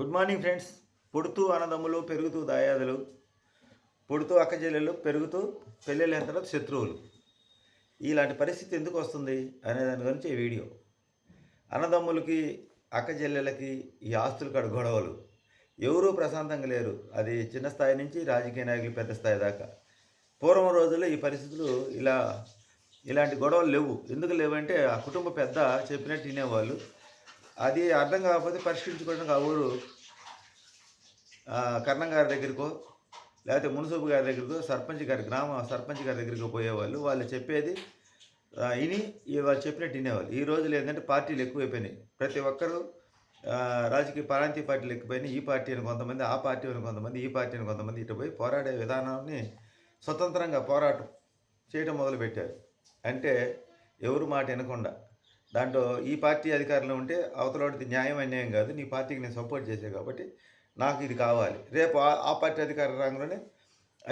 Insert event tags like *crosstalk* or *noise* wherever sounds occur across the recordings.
Good morning friends. పుడుతూ అన్నదమ్ములు పెరుగుతూ దాయాదులు పుడుతూ అక్కచెల్లెలు పెరుగుతూ పెళ్ళిళ్ళైన తర్వాత శత్రువులు. ఇలాంటి పరిస్థితి ఎందుకు వస్తుంది అనే దాని గురించి ఈ వీడియో. అన్నదమ్ములకి అక్కచెల్లెలకి ఈ ఆస్తులు కాడ గొడవలు. ఎవరూ ప్రశాంతంగా లేరు. అది చిన్న స్థాయి నుంచి రాజకీయ నాయకులు పెద్ద స్థాయి దాకా. పూర్వం రోజుల్లో ఈ పరిస్థితులు ఇలా ఇలాంటి గొడవలు లేవు. ఎందుకు లేవంటే ఆ కుటుంబ పెద్ద చెప్పినట్టు వినేవాళ్ళు. అది అర్థం కాకపోతే పరిష్కరించుకోవడానికి ఆ ఊరు కర్ణం గారి దగ్గరికో లేకపోతే మున్సూపు గారి దగ్గరికో సర్పంచ్ గారి గ్రామ సర్పంచ్ గారి దగ్గరికి పోయేవాళ్ళు. వాళ్ళు చెప్పేది విని ఈ వాళ్ళు చెప్పినట్టు వినేవాళ్ళు. ఈ రోజులు ఏంటంటే పార్టీలు ఎక్కువైపోయినాయి. ప్రతి ఒక్కరూ రాజకీయ ప్రాంతీయ పార్టీలు ఎక్కువైనాయి ఈ పార్టీ అని కొంతమంది ఆ పార్టీ అని కొంతమంది ఈ పార్టీ అని కొంతమంది ఇటు పోయి పోరాడే విధానాన్ని స్వతంత్రంగా పోరాటం చేయడం మొదలుపెట్టారు. అంటే ఎవరు మాట వినకుండా దాంట్లో ఈ పార్టీ అధికారంలో ఉంటే అవతలవాడిది న్యాయం అన్యాయం కాదు నీ పార్టీకి నేను సపోర్ట్ చేసే కాబట్టి నాకు ఇది కావాలి. రేపు ఆ పార్టీ అధికార రంగంలోనే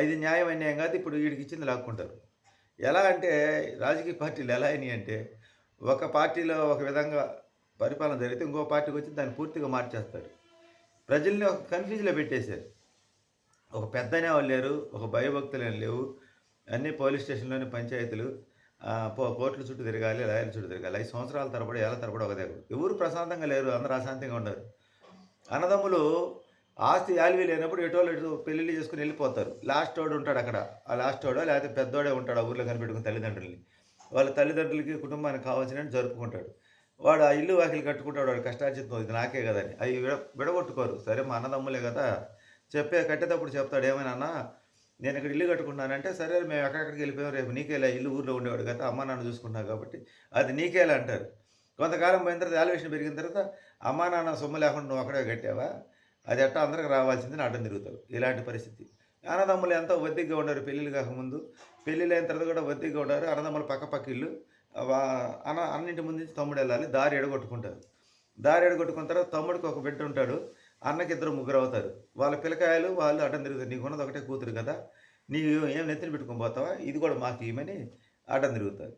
ఇది న్యాయం అన్యాయం కాదు ఇప్పుడు వీడికి ఇచ్చింది లాక్కుంటారు. ఎలా అంటే రాజకీయ పార్టీలు ఎలా అయినాయి అంటే ఒక పార్టీలో ఒక విధంగా పరిపాలన జరిగితే ఇంకో పార్టీకి వచ్చి దాన్ని పూర్తిగా మార్చేస్తారు. ప్రజల్ని ఒక కన్ఫ్యూజ్లో పెట్టేశారు. ఒక పెద్దనే వాళ్ళు లేరు ఒక భయభక్తులు లేవు. అన్ని పోలీస్ స్టేషన్లోని పంచాయతీలు కోర్టుల చుట్టూ తిరగాలి లాయర్ల చుట్టూ తిరగాలి. ఐదు సంవత్సరాల తరబడి ఏళ్ళ తరబడి ఒక దగ్గర ఎవరు ప్రశాంతంగా లేరు అందరూ అశాంతంగా ఉండరు. అన్నదమ్ములు ఆస్తి యాలివి లేనప్పుడు ఎటోళ్ళు ఎటు పెళ్ళిళ్ళు చేసుకుని వెళ్ళిపోతారు. లాస్ట్ వాడు ఉంటాడు అక్కడ. ఆ లాస్ట్ వాడో లేకపోతే పెద్దోడే ఉంటాడు ఆ ఊర్లో కనిపెట్టుకుని తల్లిదండ్రుల్ని. వాళ్ళ తల్లిదండ్రులకి కుటుంబానికి కావాల్సిన జరుపుకుంటాడు. వాడు ఆ ఇల్లు వాకిలు కట్టుకుంటాడు వాడు కష్టార్జితం ఇది నాకే కదని. అవి విడ విడగొట్టుకోరు. సరే మా అన్నదమ్ములే కదా. చెప్పే కట్టేటప్పుడు చెప్తాడు ఏమైనా నేను ఇక్కడ ఇల్లు కట్టుకున్నానంటే సరే మేము ఎక్కడెక్కడికి వెళ్ళిపోయాం రేపు నీకేలా ఇల్లు ఊర్లో ఉండేవాడు కదా అమ్మ నాన్న చూసుకుంటున్నావు కాబట్టి అది నీకేలా అంటారు. కొంతకాలం పోయిన తర్వాత వాల్యుయేషన్ పెరిగిన తర్వాత అమ్మా నాన్న సొమ్ము లేకుండా నువ్వు అక్కడే కట్టావా? అది ఎట్టా అందరికి రావాల్సిందని అడ్డం తిరుగుతారు ఇలాంటి పరిస్థితి. అన్నదమ్ములు ఎంతో ఒద్దిగ్గా ఉండరు పెళ్ళిళ్ళు కాకముందు పెళ్ళిళ్ళు అయిన తర్వాత కూడా ఒద్దిగ్గా ఉండరు అన్నదమ్ములు పక్క పక్క ఇల్లు అన్న అన్నింటి ముందు నుంచి తమ్ముడు వెళ్ళాలి దారి ఎడగొట్టుకుంటారు. దారి ఎడగొట్టుకున్న తర్వాత తమ్ముడికి ఒక బిడ్డ ఉంటాడు అన్నకి ఇద్దరు ముగ్గురు అవుతారు వాళ్ళ పిల్లకాయలు వాళ్ళు అడ్డం తిరుగుతారు. నీకు ఉన్నది ఒకటే కూతురు కదా. నీవు ఏం నెత్తిని పెట్టుకొని పోతావా? ఇది కూడా మాకు ఇవ్వమని అడ్డం తిరుగుతారు.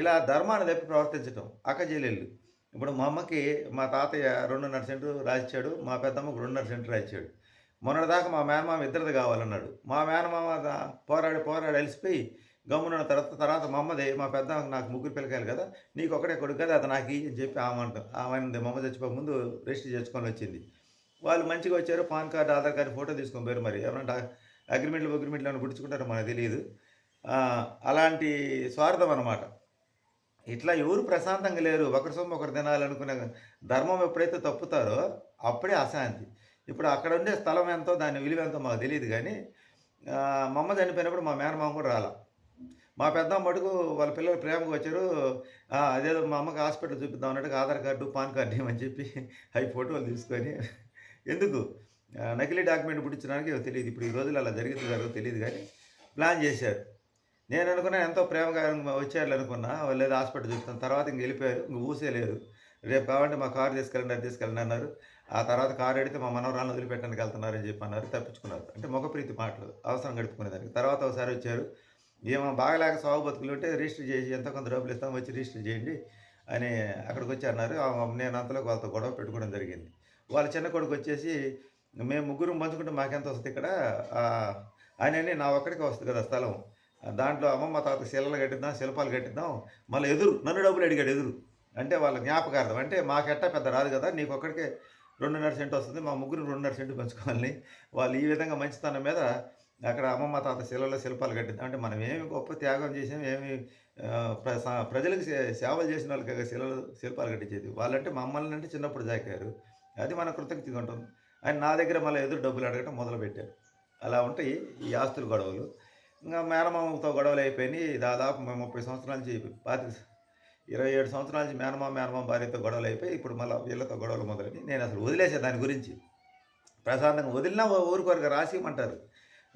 ఇలా ధర్మాన్ని తప్పి ప్రవర్తించటం అక్క చెల్లెళ్ళు ఇప్పుడు మా అమ్మకి మా తాతయ్య రెండున్నర సెంటు రాసిచ్చాడు. మా పెద్దమ్మకు రెండున్నర సెంటు రాసిచ్చాడు. మొన్నటిదాకా మా మేనమామ ఇద్దరిది కావాలన్నాడు. మా మేనమామ పోరాడి పోరాడి అలిసిపోయి గమ్మున తర్వాత తర్వాత మా అమ్మది మా పెద్ద నాకు ముగ్గురు పిల్లకాయలు కదా. నీకు ఒకటే కొడుకు కదా అది నాకు ఇయ్యి అని చెప్పి ఆమె అంటాం. ఆమె మా అమ్మ చచ్చిపోక ముందు రిజిస్టర్ చేసుకొని వచ్చింది. వాళ్ళు మంచిగా వచ్చారు PAN card Aadhaar card photo తీసుకొని పోయారు మరి. ఎవరంటే అగ్రిమెంట్లు అగ్రిమెంట్లు ఏమైనా గుర్చుకుంటారో మనకు తెలియదు. అలాంటి స్వార్థం అన్నమాట. ఇట్లా ఎవరు ప్రశాంతంగా లేరు. ఒకరి సొమ్ము ఒకరు తినాలనుకునే ధర్మం ఎప్పుడైతే తప్పుతారో అప్పుడే అశాంతి. ఇప్పుడు అక్కడ ఉండే స్థలం ఎంతో దాని విలువ ఎంతో మాకు తెలియదు కానీ మా అమ్మ చనిపోయినప్పుడు మా మేనమామ కూడా రాలా. మా పెద్ద మటుకు వాళ్ళ పిల్లలు ప్రేమకు వచ్చారు. అదేదో మా అమ్మకి హాస్పిటల్ చూపిద్దాం అన్నట్టుగా ఆధార్ కార్డు పాన్ కార్డు ఇవ్వమని చెప్పి అవి ఫోటోలు తీసుకొని ఎందుకు? నకిలీ డాక్యుమెంట్ పుట్టించడానికి తెలియదు. ఇప్పుడు ఈ రోజులు అలా జరిగింది జరగదు తెలియదు కానీ ప్లాన్ చేశారు. నేను అనుకున్నా ఎంతో ప్రేమగా వచ్చారు అనుకున్నా వాళ్ళు ఏదో హాస్పిటల్ చూపుతాను తర్వాత ఇంక వెళ్ళిపోయారు ఇంక ఊసే లేదు రేపు కావాలంటే మా కారు తీసుకెళ్ళండి అది తీసుకెళ్ళండి అన్నారు. ఆ తర్వాత కారు అడిగితే మా మనవరాలను వదిలిపెట్టడానికి వెళ్తున్నారని చెప్పి అన్నారు తప్పించుకున్నారు. అంటే ముఖప్రీతి మాటలు అవసరం గడుపుకునేదానికి తర్వాత ఒకసారి వచ్చారు. ఏమో బాగలేక సాగు బతుకులు ఉంటే రిజిస్టర్ చేసి ఎంతో కొంత డబ్బులు ఇస్తాం వచ్చి రిజిస్టర్ చేయండి అని అక్కడికి వచ్చి అన్నారు. నేను అంతలో వాళ్ళతో గొడవ పెట్టుకోవడం జరిగింది. వాళ్ళ చిన్న కొడుకు వచ్చేసి మేము ముగ్గురు పంచుకుంటే మాకెంత వస్తుంది ఇక్కడ? ఆయనని నా ఒక్కడికి వస్తుంది కదా స్థలం. దాంట్లో అమ్మమ్మ తాత శిలలు కట్టిద్దాం శిల్పాలు కట్టిద్దాం. మళ్ళీ ఎదురు నన్ను డబ్బులు అడిగాడు ఎదురు. అంటే వాళ్ళ జ్ఞాపకార్థం. అంటే మాకెట్టా పెద్ద రాదు కదా నీకు ఒక్కడికే రెండున్నర సెంటు వస్తుంది మా ముగ్గురు రెండున్నర సెంటు పంచుకోవాలని. వాళ్ళు ఈ విధంగా మంచితనం మీద అక్కడ అమ్మమ్మ తాత శిలలో శిల్పాలు కట్టిద్దాం. అంటే మనం ఏమి గొప్ప త్యాగం చేసాం ఏమి ప్ర- ప్రజలకు సేవలు చేసిన వాళ్ళకి శిలలు శిల్పాలు కట్టించేది. వాళ్ళంటే మమ్మల్ని అంటే చిన్నప్పుడు జాకారు అది మన కృతజ్ఞతగా ఉంటుంది. ఆయన నా దగ్గర మళ్ళీ ఎదురు డబ్బులు అడగటం మొదలుపెట్టారు. అలా ఉంటాయి ఈ ఆస్తుల గొడవలు. ఇంకా మేనమామతో గొడవలు అయిపోయినాయి. దాదాపు ముప్పై సంవత్సరాల నుంచి పాతి ఇరవై ఏడు సంవత్సరాల నుంచి మేనమామ మేనమామ భార్యతో గొడవలు అయిపోయి ఇప్పుడు మళ్ళీ వీళ్ళతో గొడవలు మొదలైనవి. నేను అసలు వదిలేసే దాని గురించి. ప్రశాంతంగా వదిలినా ఊరికొరకు రాసియమంటారు.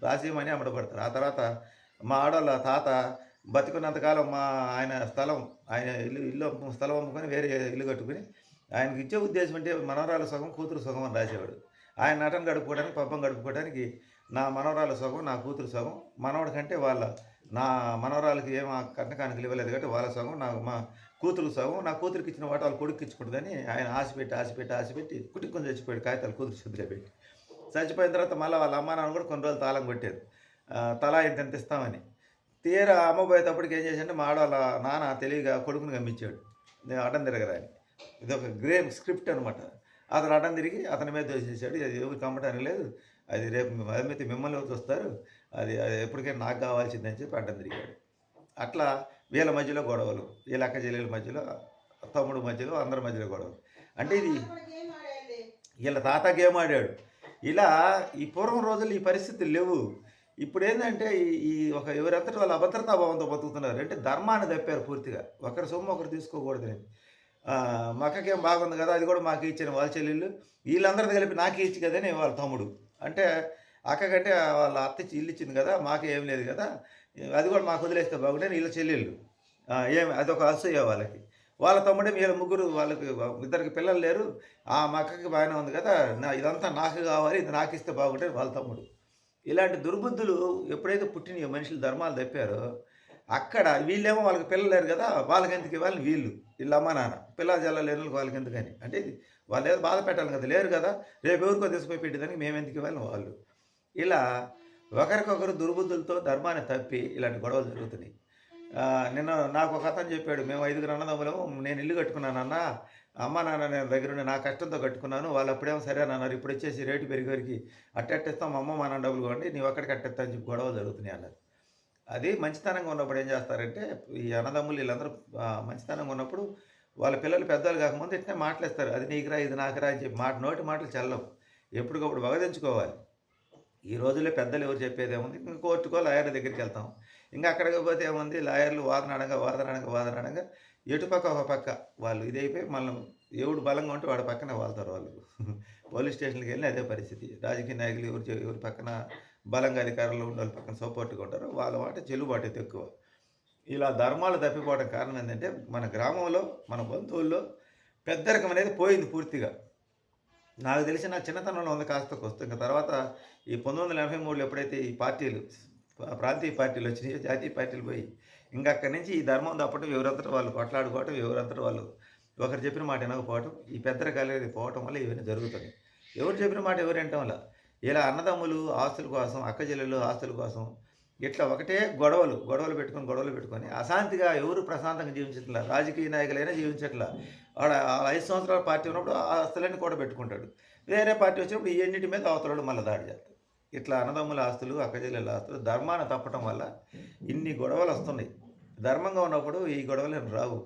రాసియమని అమ్మడపడతారు. ఆ తర్వాత మా ఆడవాళ్ళ తాత బతికున్నంతకాలం మా ఆయన స్థలం ఆయన ఇల్లు ఇల్లు స్థలం అమ్ముకొని వేరే ఇల్లు కట్టుకుని ఆయనకి ఇచ్చే ఉద్దేశం అంటే మనవరాల సగం కూతురు సగం అని రాసేవాడు. ఆయన నటన గడుపుకోవడానికి పబ్బం గడుపుకోవడానికి నా మనవరాల సగం నా కూతురు సగం మనవడి కంటే వాళ్ళ నా మనవరాలకి ఏం ఆ కట్న కానుకలు ఇవ్వలేదు కాబట్టి వాళ్ళ సగం నాకు మా కూతురు సగం నా కూతురికి ఇచ్చిన వాట వాళ్ళ కొడుకు ఇచ్చుకుంటుందని ఆయన ఆశ పెట్టి ఆశ పెట్టి ఆశ పెట్టి కుట్టుకొని చచ్చిపోయాడు. కాగితాలు కూతురు చేతిలో పెట్టి. చచ్చిపోయిన తర్వాత మళ్ళీ వాళ్ళ అమ్మ నాన్న కూడా కొన్ని రోజులు తాళం కొట్టారు. తలా ఇంత ఎంత ఇస్తామని. తీరా అమ్మ పోయేటప్పటికి ఏం చేశాడంటే మా ఆడవాళ్ళ నాన్న తెలివిగా కొడుకుని గమ్మించాడు. నేను అడ్డం తిరగరాని. ఇది ఒక గ్రేమ్ స్క్రిప్ట్ అనమాట అతను అడ్డం తిరిగి అతని మీద దోసేసాడు అది ఎవరు కమ్మటానికి లేదు. అది రేపు అదమైతే మిమ్మల్ని చూస్తారు? అది అది ఎప్పటికైనా నాకు కావాల్సిందని చెప్పి అడ్డం తిరిగాడు. అట్లా వీళ్ళ మధ్యలో గొడవలు వీళ్ళ అక్క చెల్లెల మధ్యలో తమ్ముడు మధ్యలో అందరి మధ్యలో గొడవలు. అంటే ఇది వీళ్ళ తాత గేమ్ ఆడాడు. ఇలా ఈ పూర్వం రోజులు ఈ పరిస్థితులు లేవు. ఇప్పుడు ఏంటంటే ఈ- ఒక ఎవరంతటి వాళ్ళ అభద్రతాభావంతో బతుకుతున్నారు. అంటే ధర్మాన్ని తప్పారు పూర్తిగా. ఒకరి సొమ్ము ఒకరు తీసుకోకూడదని మక్కకేం మా బాగుంది కదా అది కూడా మాకు ఇచ్చిన వాళ్ళ చెల్లెళ్ళు. వీళ్ళందరిది కలిపి నాకే ఇచ్చి కదని వాళ్ళ తమ్ముడు. అంటే అక్క కంటే వాళ్ళ అత్త ఇచ్చి ఇల్లు ఇచ్చింది కదా మాకు ఏం లేదు కదా. అది కూడా మాకు వదిలేస్తే బాగుంటే వీళ్ళ చెల్లెళ్ళు. ఆ, ఏమి అదొక అసూయ వాళ్ళకి. వాళ్ళ తమ్ముడే వీళ్ళ ముగ్గురు వాళ్ళకి ఇద్దరికి పిల్లలు లేరు. ఆ మా అక్కకి బాగానే ఉంది కదా. నా ఇదంతా నాకు కావాలి ఇది నాకు ఇస్తే బాగుంటే వాళ్ళ తమ్ముడు. ఇలాంటి దుర్బుద్ధులు ఎప్పుడైతే పుట్టిన మనుషులు ధర్మాలు తప్పారో అక్కడ వీళ్ళేమో వాళ్ళకి పిల్లలు లేరు కదా వాళ్ళకి ఎందుకు ఇవ్వాలి వీళ్ళు? వీళ్ళ అమ్మ నాన్న. పిల్లలు జల్ల లేని వాళ్ళకి ఎందుకని అంటే వాళ్ళు ఏదో బాధ పెట్టాలి కదా లేరు కదా రేపు ఎవరికో తీసుకుపోయి పెట్టేదానికి మేము ఎందుకు ఇవ్వాలి వాళ్ళు? ఇలా ఒకరికొకరు దుర్బుద్ధులతో ధర్మాన్ని తప్పి ఇలాంటి గొడవలు జరుగుతున్నాయి. నిన్న నాకు ఒక అతను చెప్పాడు మేము ఐదుగురు అన్నదమ్ములము నేను ఇల్లు కట్టుకున్నాను అన్న అమ్మ నాన్న నేను దగ్గర ఉండి నా కష్టంతో కట్టుకున్నాను వాళ్ళు అప్పుడేమో సరే అన్నారు ఇప్పుడు వచ్చేసి రేటు పెరిగేరికి అట్టెట్టిస్తాం అమ్మ మా నాన్న డబ్బులు కొండి నీవు ఒక్కడికి అట్టెత్తా అని చెప్పి గొడవలు జరుగుతున్నాయి అన్నారు. అది మంచితనంగా ఉన్నప్పుడు ఏం చేస్తారంటే ఈ అన్నదమ్ములు వీళ్ళందరూ మంచితనంగా ఉన్నప్పుడు వాళ్ళ పిల్లలు పెద్దలు కాకముందు ఇట్నే మాటలేస్తారు అది నీకురా ఇది నాకురా అని చెప్పి మాట నోటి మాటలు చల్లవు. ఎప్పటికప్పుడు వగదించుకోవాలి ఈ రోజుల్లో పెద్దలు ఎవరు చెప్పేది ఏముంది? ఇంకా కోర్టుకో లాయర్ దగ్గరికి వెళ్తాం. ఇంకా అక్కడికి పోతే ఏముంది? లాయర్లు వాదన అడగా వాదన అడగా వాదన అడగా. ఎటుపక్క ఒక పక్క వాళ్ళు ఇదైపోయి మనం ఎవడు బలంగా ఉంటే వాడి పక్కన వాళ్తారు వాళ్ళు. *laughs* పోలీస్ స్టేషన్కి వెళ్ళి అదే పరిస్థితి. రాజకీయ నాయకులు ఎవరు ఎవరి పక్కన బలంగా అధికారంలో ఉండే వాళ్ళు పక్కన సపోర్ట్గా ఉంటారు వాళ్ళ మాట చెల్లుబాటు అయితే ఎక్కువ. ఇలా ధర్మాలు తప్పిపోవడం కారణం ఏంటంటే మన గ్రామంలో మన బంధువుల్లో పెద్దరికం అనేది పోయింది పూర్తిగా. నాకు తెలిసి నా చిన్నతనంలో ఉంది కాస్త వస్తుంది ఇంకా తర్వాత ఈ పంతొమ్మిది వందల ఎనభై మూడులో ఎప్పుడైతే ఈ పార్టీలు ప్రాంతీయ పార్టీలు వచ్చినాయో జాతీయ పార్టీలు పోయి ఇంకా అక్కడి నుంచి ఈ ధర్మం తప్పటం ఎవరంతటి వాళ్ళు కొట్లాడుకోవటం ఎవరంతటి వాళ్ళు ఒకరు చెప్పిన మాట వినకపోవటం ఈ పెద్దరికాలు అనేది పోవటం వల్ల ఇవన్నీ జరుగుతుంది ఎవరు చెప్పిన మాట ఎవరు వినటం వల్ల? ఇలా అన్నదమ్ములు ఆస్తుల కోసం అక్క చెల్లెలు ఆస్తుల కోసం ఇట్లా ఒకటే గొడవలు గొడవలు పెట్టుకొని గొడవలు పెట్టుకొని అశాంతిగా ఎవరు ప్రశాంతంగా జీవించట్లా రాజకీయ నాయకులైనా జీవించట్లా. ఆడ ఆ ఐదు సంవత్సరాల పార్టీ ఉన్నప్పుడు ఆ ఆస్తులన్నీ కూడా పెట్టుకుంటాడు. వేరే పార్టీ వచ్చినప్పుడు ఈ ఎన్నిటి మీద అవతలడు మళ్ళీ దాడి చేస్తాడు. ఇట్లా అన్నదమ్ముల ఆస్తులు అక్కచెల్లెల ఆస్తులు ధర్మాన్ని తప్పటం వల్ల ఇన్ని గొడవలు వస్తున్నాయి. ధర్మంగా ఉన్నప్పుడు ఈ గొడవలు రావు.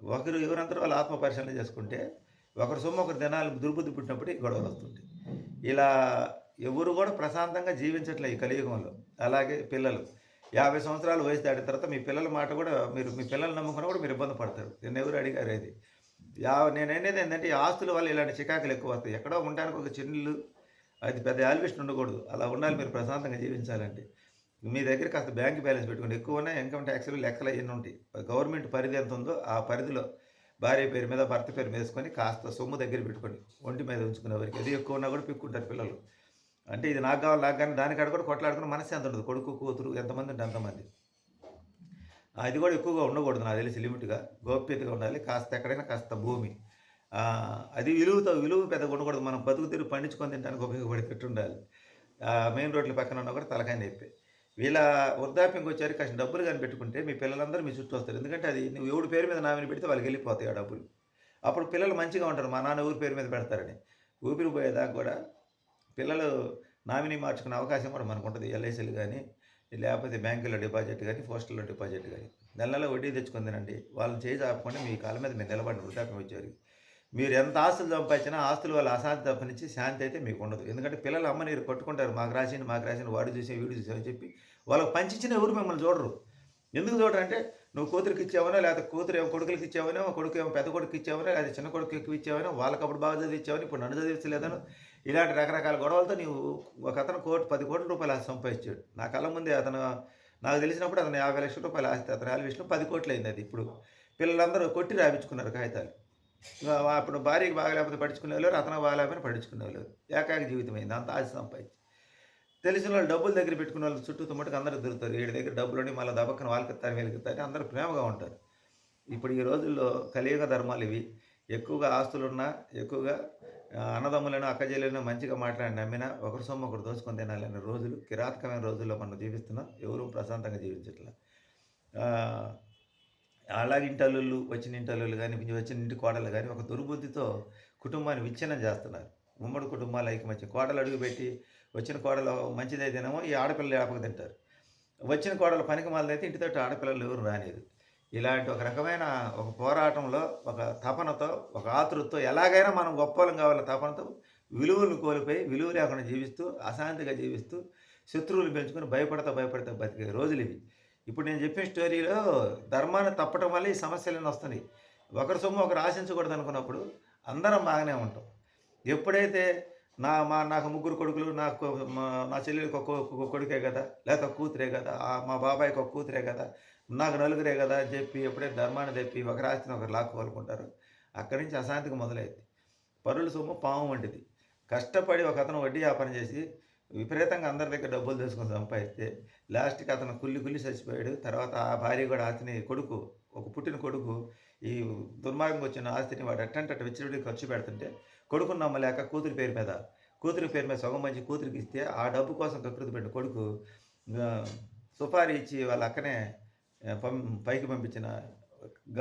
ఒకరు ఎవరంతా వాళ్ళు ఆత్మ పరిశీలన చేసుకుంటే ఒకరు సొమ్ము ఒకరు దినాలు దుర్బుద్ధి పుట్టినప్పుడు ఈ గొడవలు వస్తుంటాయి. ఇలా ఎవరు కూడా ప్రశాంతంగా జీవించట్లే ఈ కలియుగంలో. అలాగే పిల్లలు. యాభై సంవత్సరాలు వయసు దాటిన తర్వాత మీ పిల్లల మాట కూడా మీరు మీ పిల్లలు నమ్ముకున్నా కూడా మీరు ఇబ్బంది పడతారు. నేను ఎవరు అడిగారు ఇది? యా నేను అనేది ఏంటంటే ఆస్తుల వల్ల ఇలాంటి చికాకులు ఎక్కువ వస్తాయి. ఎక్కడో ఉండడానికి ఒక చిన్నలు అది పెద్ద ఆల్విస్ట్ ఉండకూడదు. అలా ఉండాలి మీరు ప్రశాంతంగా జీవించాలంటే. మీ దగ్గర కాస్త బ్యాంక్ బ్యాలెన్స్ పెట్టుకోండి. ఎక్కువ ఉన్నాయి ఇన్కమ్ ట్యాక్స్లు లెక్కలు ఎన్ని ఉంటాయి. గవర్నమెంట్ పరిధి ఎంత ఉందో ఆ పరిధిలో భార్య పేరు మీద భర్త పేరు మీద వేసుకొని కాస్త సొమ్ము దగ్గర పెట్టుకోండి. ఒంటి మీద ఉంచుకునే వరకు అది ఎక్కువ ఉన్నా కూడా పిక్కుంటారు పిల్లలు. అంటే ఇది నాకు కావాలి నాకు కానీ దానికాడ కూడా కొట్లాడుకుని మనసు ఎంత ఉండదు. కొడుకు కూతురు ఎంతమంది ఉంటే అంతమంది. అది కూడా ఎక్కువగా ఉండకూడదు నాకు తెలిసి లిమిట్గా. గోప్యతగా ఉండాలి. కాస్త ఎక్కడైనా కాస్త భూమి. అది విలువతో విలువ పెద్దగా ఉండకూడదు. మనం బతుకు తిరిగి పండించుకొని తినడానికి ఉపయోగపడేటట్టు ఉండాలి. మెయిన్ రోడ్ల పక్కన ఉన్నా కూడా తలకాయ నొప్పి. వీళ్ళ వృద్ధాప్యంకి వచ్చారు కాస్త డబ్బులు కానీ పెట్టుకుంటే మీ పిల్లలందరూ మీ చుట్టూ వస్తారు. ఎందుకంటే అది నువ్వు ఎవడు పేరు మీద నామిని పెడితే వాళ్ళకి వెళ్ళిపోతాయి ఆ డబ్బులు. అప్పుడు పిల్లలు మంచిగా ఉంటారు. మా నాన్న ఊరి పేరు మీద పెడతారని. ఊపిరి పోయేదాకా కూడా పిల్లలు నామినీ మార్చుకునే అవకాశం కూడా మనకు ఉంటుంది ఎల్ఐసీలు కానీ లేకపోతే బ్యాంకులో డిపాజిట్ కానీ పోస్టల్లో డిపాజిట్ కానీ నెల నెల వడ్డీ తెచ్చుకుందినండి వాళ్ళని చేయి ఆపకుండా మీ కాళ్ళ మీద మీరు నిలబడి వృద్ధాప్యం వచ్చేవారు మీరు ఎంత ఆస్తులు సంపాదించినా ఆస్తులు వాళ్ళ అశాంతి తప్పనిచ్చి శాంతి అయితే మీకు ఉండదు. ఎందుకంటే పిల్లలు అమ్మ నీరు కొట్టుకుంటారు. మాకు రాసిన మాకు రాసిన వాడు చూసే వీడు చూసి అని చెప్పి వాళ్ళకి పంచిచ్చిన ఎవరు మిమ్మల్ని చూడరు. ఎందుకు చూడరు అంటే నువ్వు కూతురికి ఇచ్చావనో లేకపోతే కూతురు ఏమో కొడుకులకి ఇచ్చావనో కొడుకు ఏమో పెద్ద కొడుకు ఇచ్చావనో లేదా చిన్న కొడుకు ఎక్కువ ఇచ్చావనో వాళ్ళకి అప్పుడు బాగా చదివించావని ఇప్పుడు నన్ను చదివించలేదను ఇలాంటి రకరకాల గొడవలతో నీవు ఒక అతను కోటి పది కోట్ల రూపాయలు ఆస్తి సంపాదించాడు. నా కళ్ళ ముందే అతను నాకు తెలిసినప్పుడు అతను యాభై లక్షల రూపాయలు ఆస్తి అతను యాభై విషయంలో పది కోట్లు అయింది అది ఇప్పుడు. పిల్లలందరూ కొట్టి రాయించుకున్నారు కాగితాలు. అప్పుడు భార్యకి బాగలేకపోతే పట్టించుకునే వాళ్ళు అతను బాగలేకపోయినా పట్టించుకునే వాళ్ళు ఏకాకి జీవితం అయింది అంత ఆస్తి సంపాదించి. తెలిసిన వాళ్ళు డబ్బులు దగ్గర పెట్టుకున్న వాళ్ళు చుట్టూ తుమ్మటికి అందరూ దొరుకుతారు వీడి దగ్గర డబ్బులు ఉండి మళ్ళీ దబక్కన వాళ్ళకి ఇస్తారు వీళ్ళకి అందరూ ప్రేమగా ఉంటారు. ఇప్పుడు ఈ రోజుల్లో కలియుగ ధర్మాలు ఇవి. ఎక్కువగా ఆస్తులున్నా ఎక్కువగా అన్నదమ్ములను అక్కజెల్లను మంచిగా మాట్లాడి నమ్మినా ఒకరి సొమ్ము ఒకరు దోచుకొని తినాలనే రోజులు కిరాతకమైన రోజుల్లో మనం జీవిస్తున్నాం ఎవరూ ప్రశాంతంగా జీవించట్లా. ఆ, అలాగే ఇంటల్లుళ్ళు వచ్చిన ఇంటల్లు కానీ వచ్చిన ఇంటి కోడలు కానీ ఒక దుర్బుద్ధితో కుటుంబాన్ని విచ్ఛిన్నం చేస్తున్నారు. ఉమ్మడి కుటుంబాలు ఐకమత్యం కోడలు అడుగుపెట్టి వచ్చిన కోడలు మంచిదైతేనేమో ఈ ఆడపిల్లలు ఏపక తింటారు. వచ్చిన కోడలు పనికి మాలదైతే ఇంటితో ఆడపిల్లలు ఎవరు రానిది ఇలాంటి ఒక రకమైన ఒక పోరాటంలో ఒక తపనతో ఒక ఆతృతతో ఎలాగైనా మనం గొప్పలం కావాలన్న తపనతో విలువలు కోల్పోయి విలువ లేకుండా జీవిస్తూ అశాంతిగా జీవిస్తూ శత్రువులు పెంచుకొని భయపడతా భయపడతా బతికే రోజులు ఇవి. ఇప్పుడు నేను చెప్పిన స్టోరీలో ధర్మాన్ని తప్పటం వల్ల ఈ సమస్యలన్నీ వస్తున్నాయి. ఒకరి సొమ్ము ఒకరు ఆశించకూడదు అనుకున్నప్పుడు అందరం బాగానే ఉంటాం. ఎప్పుడైతే నా మా నాకు ముగ్గురు కొడుకులు నాకు మా- నా చెల్లెలికి ఒక కొడుకే కదా లేకపోతే కూతురే కదా మా బాబాయ్కి ఒక కూతురే కదా నాకు నలుగురే కదా అని చెప్పి ఎప్పుడైతే ధర్మాన్ని తెప్పి ఒకరి ఆస్తిని ఒకరు లాక్కోవాలనుకుంటారు. అక్కడి నుంచి అశాంతికి మొదలైంది. పరుల సొమ్ము పాము వంటిది. కష్టపడి ఒక అతను వడ్డీ వ్యాపారం చేసి విపరీతంగా అందరి దగ్గర డబ్బులు తీసుకొని సంపాదిస్తే లాస్ట్కి అతను కుల్లి కుల్లి చచ్చిపోయాడు. తర్వాత ఆ భార్య కూడా ఆస్తిని కొడుకు ఒక పుట్టిన కొడుకు ఈ దుర్మార్గం వచ్చిన ఆస్తిని వాడు అట్టంటే విచ్చిడి ఖర్చు పెడుతుంటే కొడుకుని నమ్మలేక కూతురి పేరు మీద కూతురి పేరు మీద సగం మంచి కూతురికి ఇస్తే ఆ డబ్బు కోసం కకృతి పెట్టిన కొడుకు సుపారీ ఇచ్చి వాళ్ళ అక్కనే పైకి పంపించిన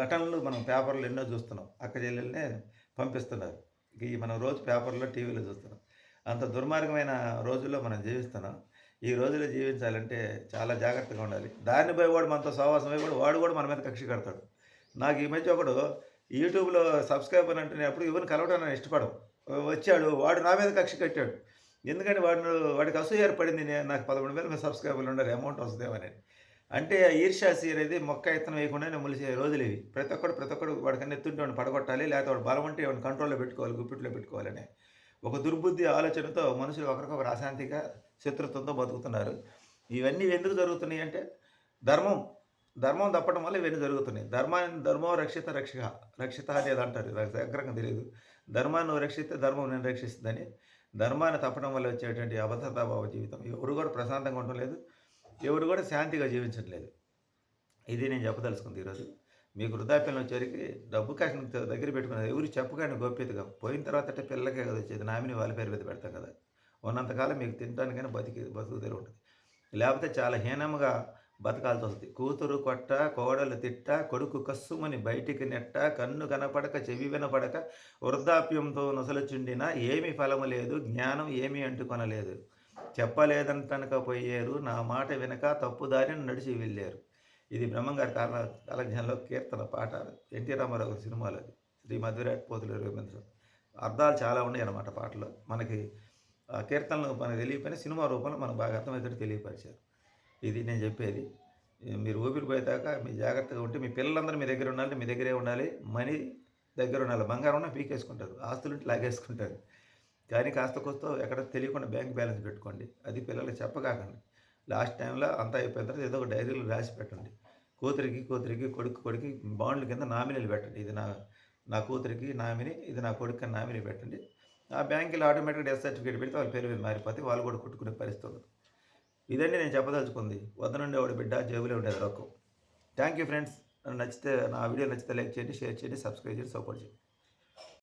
ఘటనలు మనం పేపర్లు ఎన్నో చూస్తున్నాం. అక్క చెల్లెల్నే పంపిస్తున్నారు. ఈ మనం రోజు పేపర్లో టీవీలో చూస్తున్నాం. అంత దుర్మార్గమైన రోజుల్లో మనం జీవిస్తున్నాం. ఈ రోజుల్లో జీవించాలంటే చాలా జాగ్రత్తగా ఉండాలి. దాన్ని పోయి వాడు మనతో సహవాసం పోయి కూడా వాడు కూడా మన మీద కక్ష కడతాడు. నాకు ఈ మధ్య ఒకడు యూట్యూబ్లో సబ్స్క్రైబర్ అంటే నేను ఎప్పుడు ఎవరిని కలవడం నేను ఇష్టపడం వచ్చాడు. వాడు నా మీద కక్ష కట్టాడు. ఎందుకంటే వాడు వాడికి అసూయ ఏర్పడింది. నేను నాకు పదమూడు వేల మీద సబ్స్క్రైబర్లు ఉండాలి అమౌంట్ వస్తుందేమని అంటే ఆ ఈర్ష్యాసి అనేది మొక్క ఎత్తనం వేయకుండానే మొలిసే రోజులు ఇవి. ప్రతి ఒక్కడు ప్రతి ఒక్కడు వాడికన్నా ఎత్తుంటే వాడిని పడగొట్టాలి లేకపోతే వాడు బలం అంటే వాడిని కంట్రోల్లో పెట్టుకోవాలి గుప్పిట్లో పెట్టుకోవాలని ఒక దుర్బుద్ధి ఆలోచనతో మనుషులు ఒకరికొకరు అశాంతిగా శత్రుత్వంతో బతుకుతున్నారు. ఇవన్నీ ఎందుకు జరుగుతున్నాయి అంటే ధర్మం ధర్మం తప్పడం వల్ల ఇవన్నీ జరుగుతున్నాయి. ధర్మాన్ని ధర్మం రక్షిత రక్షిక రక్షిత అనేది అంటారు. నాకు దగ్గరంగా తెలియదు. ధర్మాన్ని నువ్వు రక్షిస్తే ధర్మం నేను రక్షిస్తుందని. ధర్మాన్ని తప్పడం వల్ల వచ్చేటువంటి అబద్ధతాభావ జీవితం. ఎవరు కూడా ప్రశాంతంగా ఉండడం లేదు. ఎవరు కూడా శాంతిగా జీవించట్లేదు. ఇది నేను చెప్పదలుచుకుంది ఈరోజు. మీకు వృద్ధాప్యంలో వచ్చేసరికి డబ్బు కాసిన దగ్గర పెట్టుకున్నది ఎవరు చెప్పగానే గోప్యతగా. పోయిన తర్వాత అంటే పిల్లలకే కదా వచ్చేది. నామిని వాళ్ళ పేరు మీద పెడతాం కదా. ఉన్నంతకాలం మీకు తినడానికైనా బతికి బతుకు ఉంటుంది. లేకపోతే చాలా హీనంగా బతకాల్సి వస్తుంది. కూతురు కొట్ట కోడలు తిట్ట కొడుకు కస్సుమని బయటికి నెట్ట కన్ను కనపడక చెవి వినపడక వృద్ధాప్యంతో నొసలుచుండినా ఏమీ ఫలము లేదు. జ్ఞానం ఏమీ అంటుకొనలేదు. చెప్పలేదంటనక పోయారు. నా మాట వినక తప్పుదారిని నడిచి వెళ్ళారు. ఇది బ్రహ్మంగారి కారణ కాలజ్ఞంలో కీర్తన పాట ఎన్టీ రామారావు సినిమాలో అది. శ్రీ మధురాట్ పోతులు రవీంద్ర అర్థాలు చాలా ఉన్నాయి అన్నమాట పాటలో. మనకి ఆ కీర్తనలు మనకు తెలియకపోయినా సినిమా రూపంలో మనకు బాగా అర్థమైతే తెలియపరిచారు. ఇది నేను చెప్పేది. మీరు ఊపిరి పోయేదాకా మీ జాగ్రత్తగా ఉంటే మీ పిల్లలందరూ మీ దగ్గర ఉండాలి మీ దగ్గరే ఉండాలి. మనీ దగ్గర ఉండాలి. బంగారం ఉన్నా పీకేసుకుంటారు. ఆస్తులు ఉంటే లాగేసుకుంటారు. కానీ కాస్త కొస్త ఎక్కడ తెలియకుండా బ్యాంక్ బ్యాలెన్స్ పెట్టుకోండి. అది పిల్లలకి చెప్పకాకండి లాస్ట్ టైంలో అంతా అయిపోయిన తర్వాత ఏదో ఒక డైరీలో రాసి పెట్టండి. కూతురికి కూతురికి కొడుకు కొడుకు బాండ్ల కింద నామినీలు పెట్టండి. ఇది నా నా కూతురికి నామిని ఇది నా కొడుకు అని నామినీ పెట్టండి. ఆ బ్యాంకులో ఆటోమేటిక్గా డెత్ సర్టిఫికేట్ పెడితే వాళ్ళ పేరు మీద మారిపోతే వాళ్ళు కూడా కొట్టుకునే పరిస్థితి ఉండదు. ఇదండి నేను చెప్పదలుచుకుంది. వద్ద నుండి వాడి బిడ్డ జేబులో ఉండేది రకం థ్యాంక్ యూ ఫ్రెండ్స్. నచ్చితే నా వీడియో నచ్చితే లైక్ చేయండి షేర్ చేయండి సబ్స్క్రైబ్ చేయండి సపోర్ట్ చేయండి.